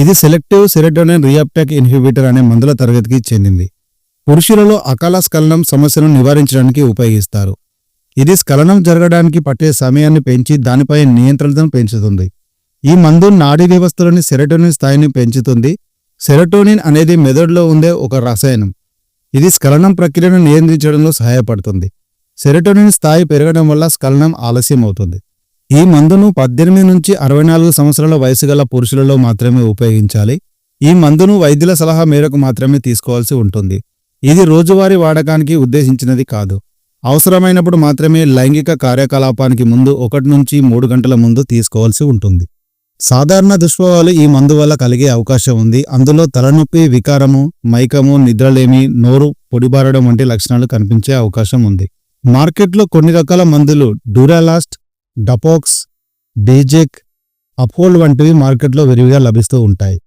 ఇది selective serotonin రియాప్టాక్ inhibitor అనే మందుల తరగతికి చెందింది. పురుషులలో అకాల స్ఖలనం సమస్యను నివారించడానికి ఉపయోగిస్తారు. ఇది స్ఖలనం జరగడానికి పట్టే సమయాన్ని పెంచి దానిపై నియంత్రణను పెంచుతుంది. ఈ మందు నాడీ వ్యవస్థలోని సెరటోనిన్ స్థాయిని పెంచుతుంది. సెరటోనిన్ అనేది మెదడులో ఉండే ఒక రసాయనం. ఇది స్ఖలనం ప్రక్రియను నియంత్రించడంలో సహాయపడుతుంది. సెరటోనిన్ స్థాయి పెరగడం వల్ల స్ఖలనం ఆలస్యం అవుతుంది ఈ మందును పద్దెనిమిది నుంచి అరవై నాలుగు సంవత్సరాల వయసు గల పురుషులలో మాత్రమే ఉపయోగించాలి. ఈ మందును వైద్యుల సలహా మేరకు మాత్రమే తీసుకోవాల్సి ఉంటుంది. ఇది రోజువారీ వాడకానికి ఉద్దేశించినది కాదు. అవసరమైనప్పుడు మాత్రమే లైంగిక కార్యకలాపానికి ముందు ఒకటి నుంచి మూడు గంటల ముందు తీసుకోవాల్సి ఉంటుంది. సాధారణ దుష్ప్రభావాలు ఈ మందు వల్ల కలిగే అవకాశం ఉంది. అందులో తలనొప్పి వికారము మైకము నిద్రలేమి నోరు పొడిబారడం వంటి లక్షణాలు కనిపించే అవకాశం ఉంది. మార్కెట్లో కొన్ని రకాల మందులు డ్యూరాలాస్ట్ డపోక్స్ డేజెక్ అపోల్ వంటివి మార్కెట్లో విరివిగా లభిస్తూ ఉంటాయి.